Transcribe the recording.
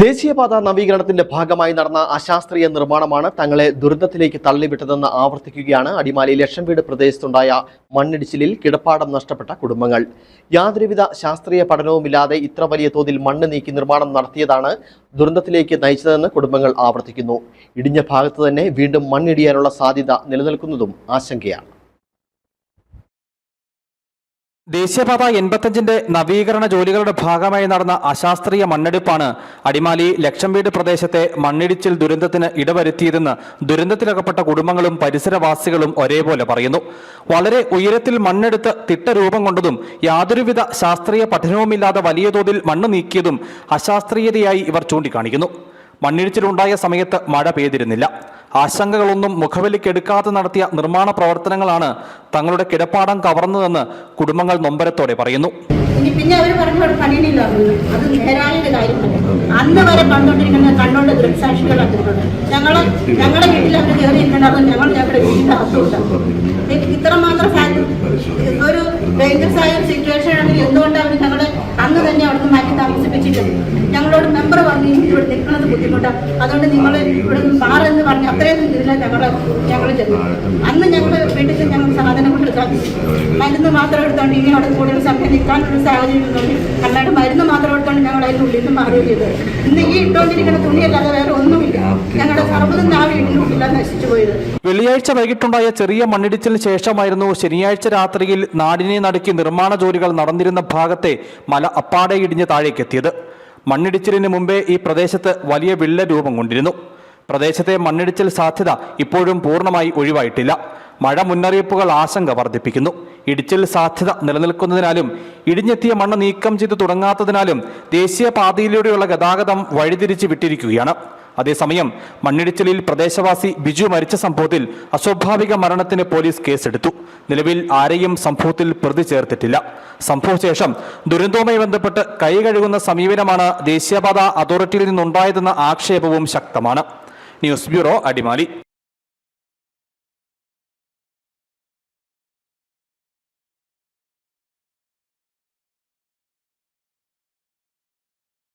ദേശീയപാത നവീകരണത്തിന്റെ ഭാഗമായി നടന്ന അശാസ്ത്രീയ നിർമ്മാണമാണ് തങ്ങളെ ദുരന്തത്തിലേക്ക് തള്ളിവിട്ടതെന്ന് ആവർത്തിക്കുകയാണ്. അടിമാലി ലക്ഷം വീട് പ്രദേശത്തുണ്ടായ മണ്ണിടിച്ചിലിൽ കിടപ്പാടം നഷ്ടപ്പെട്ട കുടുംബങ്ങൾ. യാതൊരുവിധ ശാസ്ത്രീയ പഠനവുമില്ലാതെ ഇത്ര വലിയ തോതിൽ മണ്ണ് നീക്കി നിർമ്മാണം നടത്തിയതാണ് ദുരന്തത്തിലേക്ക് നയിച്ചതെന്ന് കുടുംബങ്ങൾ ആവർത്തിക്കുന്നു. ഇടിഞ്ഞ ഭാഗത്ത് തന്നെ വീണ്ടും മണ്ണിടിയാനുള്ള സാധ്യത നിലനിൽക്കുന്നതും ആശങ്കയാണ്. ദേശീയപാത എൺപത്തഞ്ചിന്റെ നവീകരണ ജോലികളുടെ ഭാഗമായി നടന്ന അശാസ്ത്രീയ മണ്ണെടുപ്പാണ് അടിമാലി ലക്ഷം വീട് പ്രദേശത്തെ മണ്ണിടിച്ചിൽ ദുരന്തത്തിന് ഇടവരുത്തിയതെന്ന് ദുരന്തത്തിലകപ്പെട്ട കുടുംബങ്ങളും പരിസരവാസികളും ഒരേപോലെ പറയുന്നു. വളരെ ഉയരത്തിൽ മണ്ണെടുത്ത് തിട്ടരൂപം കൊണ്ടതും യാതൊരുവിധ ശാസ്ത്രീയ പഠനവുമില്ലാതെ വലിയ തോതിൽ മണ്ണ് നീക്കിയതും അശാസ്ത്രീയതയായി ഇവർ ചൂണ്ടിക്കാണിക്കുന്നു. മണ്ണിടിച്ചിലുണ്ടായ സമയത്ത് മഴ പെയ്തിരുന്നില്ല. ആശങ്കകളൊന്നും മുഖവിലിക്കെടുക്കാതെ നടത്തിയ നിർമ്മാണ പ്രവർത്തനങ്ങളാണ് തങ്ങളുടെ കിടപ്പാടം കവർന്നതെന്ന് കുടുംബങ്ങൾ നൊമ്പരത്തോടെ പറയുന്നു. പിന്നെ അവർ പറഞ്ഞു പണിയില്ല അത് നേരായ ഒരു കാര്യമല്ല അന്ന് വരെ കണ്ടോണ്ടിരിക്കുന്ന കണ്ടോണ്ട് ദൃക്സാക്ഷികൾ അതിട്ടുണ്ട് ഞങ്ങൾ ഞങ്ങളുടെ വീട്ടിൽ അവർ കയറിയിട്ടുണ്ടാകും ഞങ്ങൾ ഞങ്ങളുടെ വീടിന്റെ അകത്തുണ്ട്. ഇത്രമാത്രം ഒരു ഡേഞ്ചറസ് ആയ സിറ്റുവേഷൻ ആണെങ്കിൽ എന്തുകൊണ്ട് അവർ ഞങ്ങളെ അന്ന് തന്നെ അവിടുന്ന് മാറ്റി ഞങ്ങളോട് മെമ്പർ പറഞ്ഞു "ഇനി ഇവിടെ നിൽക്കുന്നത് ബുദ്ധിമുട്ടാണ് അതുകൊണ്ട് നിങ്ങൾ ഇവിടെ നിന്ന് മാറെന്ന് പറഞ്ഞ് അത്രയും ഇതിലെ ഞങ്ങൾ ഞങ്ങൾ ചെന്നു. അന്ന് ഞങ്ങൾ വീട്ടിൽ ഞങ്ങൾ സാധനം എടുക്കാൻ മരുന്ന് മാത്രം എടുത്തോണ്ട് ഇനി അവിടെ കൂടുതൽ സമയം നിൽക്കാനുള്ള സാഹചര്യം ഉള്ളതുകൊണ്ട് അല്ലാണ്ട് മരുന്ന് മാത്രം എടുത്തോണ്ട് ഞങ്ങൾ അതിന്റെ ഉള്ളിൽ നിന്ന് മാറുകയും ചെയ്തത് ഇന്ന് ഈ ഇട്ടുകൊണ്ടിരിക്കുന്ന തുണിയല്ലാതെ വേറെ ഒന്നുമില്ല. ഞങ്ങളുടെ സർവതും ആ വീടിന്റെ ഉള്ളിലാണ് നശിച്ചു പോയത്. വെള്ളിയാഴ്ച വൈകിട്ടുണ്ടായ ചെറിയ മണ്ണിടിച്ചിലിന് ശേഷമായിരുന്നു ശനിയാഴ്ച രാത്രിയിൽ നാടിനെ നടുക്കി നിർമ്മാണ ജോലികൾ നടന്നിരുന്ന ഭാഗത്തെ മല അപ്പാടെ ഇടിഞ്ഞ് താഴേക്കെത്തിയത്. മണ്ണിടിച്ചിലിന് മുമ്പേ ഈ പ്രദേശത്ത് വലിയ വിള്ള രൂപം കൊണ്ടിരുന്നു. പ്രദേശത്തെ മണ്ണിടിച്ചിൽ സാധ്യത ഇപ്പോഴും പൂർണമായി ഒഴിവായിട്ടില്ല. മഴ മുന്നറിയിപ്പുകൾ ആശങ്ക വർദ്ധിപ്പിക്കുന്നു. ഇടിച്ചിൽ സാധ്യത നിലനിൽക്കുന്നതിനാലും ഇടിഞ്ഞെത്തിയ മണ്ണ് നീക്കം ചെയ്തു തുടങ്ങാത്തതിനാലും ദേശീയപാതയിലൂടെയുള്ള ഗതാഗതം വഴിതിരിച്ച് വിട്ടിരിക്കുകയാണ്. അതേസമയം മണ്ണിടിച്ചിലിൽ പ്രദേശവാസി ബിജു മരിച്ച സംഭവത്തിൽ അസ്വാഭാവിക മരണത്തിന് പോലീസ് കേസെടുത്തു. നിലവിൽ ആരെയും സംഭവത്തിൽ പ്രതി ചേർത്തിട്ടില്ല. സംഭവശേഷം ദുരന്തവുമായി ബന്ധപ്പെട്ട് കൈ കഴുകുന്ന സമീപനമാണ് ദേശീയപാത അതോറിറ്റിയിൽ നിന്നുണ്ടായതെന്ന ആക്ഷേപവും ശക്തമാണ്. News bureau Adimali.